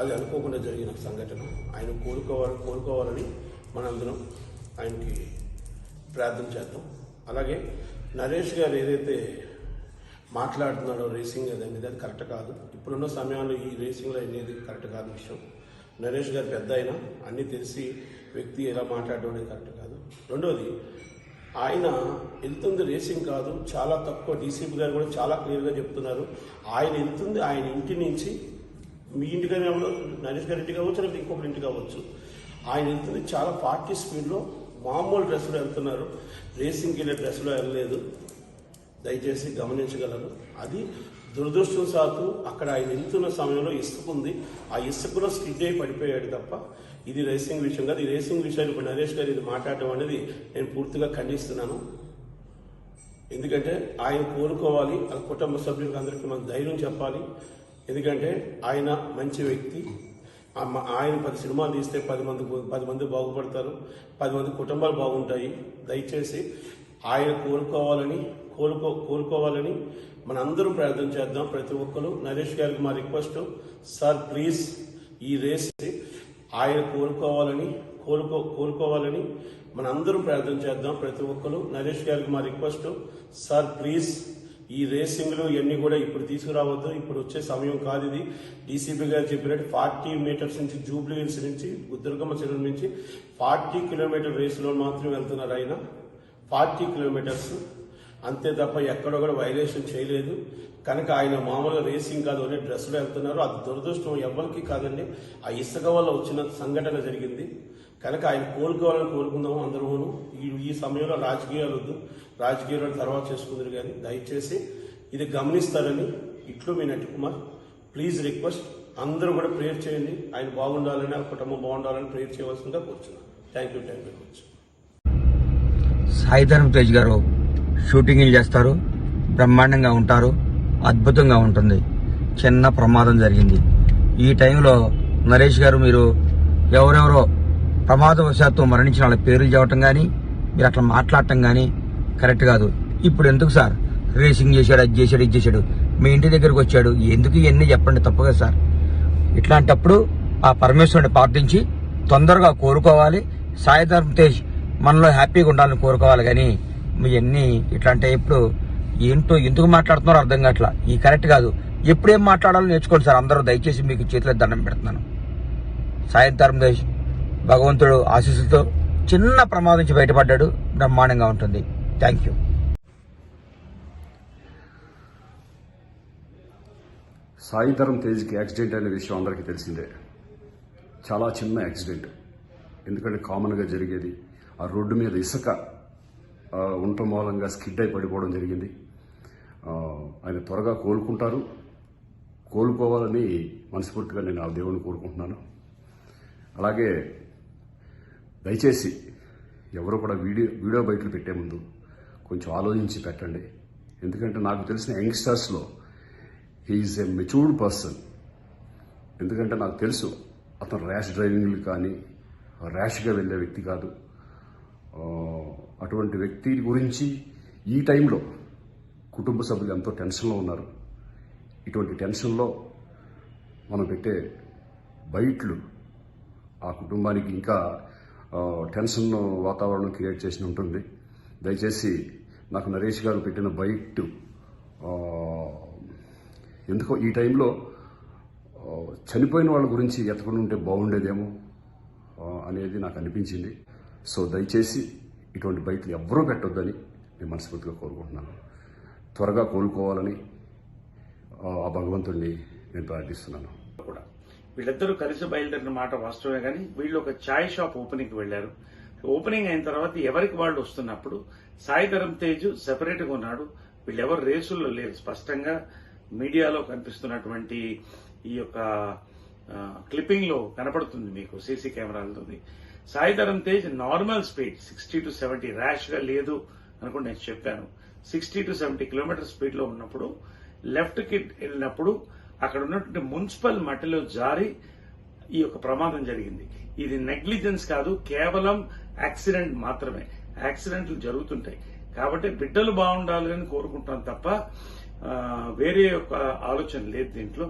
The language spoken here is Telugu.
అది అనుకోకుండా జరిగిన సంఘటన. ఆయన కోలుకోవాలి కోలుకోవాలని మనందరం ఆయనకి ప్రార్థన చేద్దాం. అలాగే నరేష్ గారు ఏదైతే మాట్లాడుతున్నాడో రేసింగ్ అది అనేది అది కరెక్ట్ కాదు. ఇప్పుడున్న సమయంలో ఈ రేసింగ్లో అనేది కరెక్ట్ కాదు విషయం. నరేష్ గారు పెద్ద అయినా అన్నీ తెలిసి వ్యక్తి ఎలా మాట్లాడడం అనేది కరెక్ట్ కాదు. రెండోది ఆయన వెళ్తుంది రేసింగ్ కాదు చాలా తక్కువ. డీసీపీ గారు కూడా చాలా క్లియర్గా చెప్తున్నారు. ఆయన వెళ్తుంది ఆయన ఇంటి నుంచి మీ ఇంటికనే నరేష్ గారి ఇంటి కావచ్చు లేకపోతే ఇంకొకరి ఇంటికి కావచ్చు. ఆయన వెళ్తుంది. చాలా పార్టీ స్పీడ్లో మామూలు డ్రెస్సులో వెళ్తున్నారు. రేసింగ్కి వెళ్ళే డ్రెస్సులో వెళ్ళలేదు. దయచేసి గమనించగలరు. అది దురదృష్టం సాకు అక్కడ ఆయన వెళ్తున్న సమయంలో ఇసుక ఉంది. ఆ ఇసుకలో స్కిడ్ అయి పడిపోయాడు తప్ప ఇది రేసింగ్ విషయం కాదు. ఈ రేసింగ్ విషయాన్ని ఇప్పుడు నరేష్ గారు ఇది మాట్లాడడం అనేది నేను పూర్తిగా ఖండిస్తున్నాను. ఎందుకంటే ఆయన కోరుకోవాలి. ఆ కుటుంబ సభ్యులకు అందరికీ మనం ధైర్యం చెప్పాలి. ఎందుకంటే ఆయన మంచి వ్యక్తి. ఆ ఆయన పది సినిమాలు తీస్తే పది మంది పది మంది బాగుపడతారు. పది మంది కుటుంబాలు బాగుంటాయి. దయచేసి ఆయన కోరుకోవాలని కోరుకో కోరుకోవాలని మనందరూ ప్రార్థన చేద్దాం. ప్రతి ఒక్కరు నరేష్ గారికి మా రిక్వెస్ట్. సార్ ప్లీజ్ ఈ రేస్ ఆయన కోరుకోవాలని కోరుకో కోరుకోవాలని మనందరూ ప్రార్థన చేద్దాం. ప్రతి ఒక్కరు నరేష్ గారికి మా రిక్వెస్ట్. సార్ ప్లీజ్ ఈ రేసింగ్లు ఇవన్నీ కూడా ఇప్పుడు తీసుకురావద్దు. ఇప్పుడు వచ్చే సమయం కాదు ఇది. డీసీపీ గారు చెప్పినట్టు ఫార్టీ మీటర్స్ నుంచి జూబ్లీ హిల్స్ నుంచి దుర్గమ్మ చెరువు నుంచి ఫార్టీ కిలోమీటర్ రేసులో మాత్రం వెళ్తున్నారు ఆయన. Forty kilometers. అంతే తప్ప ఎక్కడ కూడా వైలేషన్ చేయలేదు. కనుక ఆయన మామూలుగా రేసింగ్ కాదు అనే డ్రెస్లో వెళ్తున్నారు. అది దురదృష్టం ఎవరికి కాదండి. ఆ ఇసుక వల్ల వచ్చిన సంఘటన జరిగింది. కనుక ఆయన కోలుకోవాలని కోరుకుందాం అందరూను ఈ ఈ సమయంలో రాజకీయాలు వద్దు. రాజకీయాలు తర్వాత చేసుకుందరు కానీ దయచేసి ఇది గమనిస్తారని ఇట్లు మీ నటి కుమార్. ప్లీజ్ రిక్వెస్ట్ అందరూ కూడా ప్రేయర్ చేయండి. ఆయన బాగుండాలని ఆ కుటుంబం బాగుండాలని ప్రేయర్ చేయవలసిందిగా కోరుచున్నాను. Thank you thank you very much Saidharam Tej గారు షూటింగ్లు చేస్తారు బ్రహ్మాండంగా ఉంటారు అద్భుతంగా ఉంటుంది. చిన్న ప్రమాదం జరిగింది. ఈ టైంలో నరేష్ గారు మీరు ఎవరెవరో ప్రమాదవశాత్తు మరణించిన వాళ్ళ పేర్లు చెప్పటం కానీ మీరు అట్లా మాట్లాడటం కానీ కరెక్ట్ కాదు. ఇప్పుడు ఎందుకు సార్? రేసింగ్ చేశాడు అది చేశాడు ఇది చేశాడు. మీ ఇంటి దగ్గరకు వచ్చాడు. ఎందుకు ఇవన్నీ చెప్పండి తప్పగా సార్? ఇట్లాంటప్పుడు ఆ పరమేశ్వరుని ప్రార్థించి తొందరగా కోరుకోవాలి. సాయిధర్మ తేజ్ మనలో హ్యాపీగా ఉండాలని కోరుకోవాలి కానీ ఇవన్నీ ఇట్లా అంటే ఇప్పుడు ఏంటో ఎందుకు మాట్లాడుతున్నారో అర్థం కావట్లా. ఈ కరెక్ట్ కాదు. ఎప్పుడేం మాట్లాడాలో నేర్చుకోండి సార్. అందరూ దయచేసి మీకు చేతిలో దండం పెడుతున్నాను. సాయంత్రం దేశ్ భగవంతుడు ఆశీస్సులతో చిన్న ప్రమాదం నుంచి బయటపడ్డాడు. బ్రహ్మాండంగా ఉంటుంది. థ్యాంక్ యూ సాయిధరం తేజ్కి యాక్సిడెంట్ అనే విషయం అందరికీ తెలిసిందే. చాలా చిన్న యాక్సిడెంట్. ఎందుకంటే కామన్గా జరిగేది ఆ రోడ్డు మీద ఇసుక. ఉండటం మూలంగా స్కిడ్ అయి పడిపోవడం జరిగింది. ఆయన త్వరగా కోలుకుంటారు. కోలుకోవాలని మనస్ఫూర్తిగా నేను ఆ దేవుని కోరుకుంటున్నాను. అలాగే దయచేసి ఎవరు కూడా వీడియో వీడియో బయటలు పెట్టే ముందు కొంచెం ఆలోచించి పెట్టండి. ఎందుకంటే నాకు తెలిసిన యంగ్స్టర్స్లో he is a matured person ఎందుకంటే నాకు తెలుసు అతను ర్యాష్ డ్రైవింగ్లు కానీ ర్యాష్గా వెళ్ళే వ్యక్తి కాదు. అటువంటి వ్యక్తి గురించి ఈ టైంలో కుటుంబ సభ్యులు ఎంతో టెన్షన్లో ఉన్నారు. ఇటువంటి టెన్షన్లో మనం పెట్టే బయట్లు ఆ కుటుంబానికి ఇంకా టెన్షన్ వాతావరణం క్రియేట్ చేసి ఉంటుంది. దయచేసి నాకు నరేష్ గారు పెట్టిన బయట ఎందుకో ఈ టైంలో చనిపోయిన వాళ్ళ గురించి ఎతకుండా ఉంటే బాగుండేదేమో అనేది నాకు అనిపించింది. సో దయచేసి ఇటువంటి బయటలు ఎవ్వరూ పెట్టొద్దని నేను మనస్ఫూర్తిగా కోరుకుంటున్నాను. త్వరగా కోలుకోవాలని ఆ, భగవంతుడిని నేను ప్రార్థిస్తున్నాను. కూడా. వీళ్ళిద్దరూ కలిసి బయలుదేరిన మాట వాస్తవమే కానీ వీళ్ళు ఒక చాయ్ షాప్ ఓపెనింగ్ వెళ్ళారు. వెళ్ళారు ఓపెనింగ్ అయిన తర్వాత ఎవరికి వాళ్ళు వస్తున్నప్పుడు సాయి ధరం తేజ్ సెపరేట్గా ఉన్నాడు. వీళ్ళెవరు రేసుల్లో లేరు. స్పష్టంగా మీడియాలో కనిపిస్తున్నటువంటి ఈ యొక్క క్లిప్పింగ్లో కనపడుతుంది మీకు సీసీ కెమెరాలతో Sai Tej normal speed sixty to seventy ర్యాష్గా లేదు అనుకుని నేను చెప్పాను. సిక్స్టీ టు సెవెంటీ కిలోమీటర్ స్పీడ్లో ఉన్నప్పుడు లెఫ్ట్కి వెళ్ళినప్పుడు అక్కడ ఉన్నటువంటి మున్సిపల్ మట్టిలో జారి ఈ యొక్క ప్రమాదం జరిగింది. ఇది నెగ్లిజెన్స్ కాదు కేవలం యాక్సిడెంట్ మాత్రమే. యాక్సిడెంట్లు జరుగుతుంటాయి. కాబట్టి బిడ్డలు బాగుండాలి అని కోరుకుంటాం తప్ప వేరే యొక్క ఆలోచన లేదు దీంట్లో.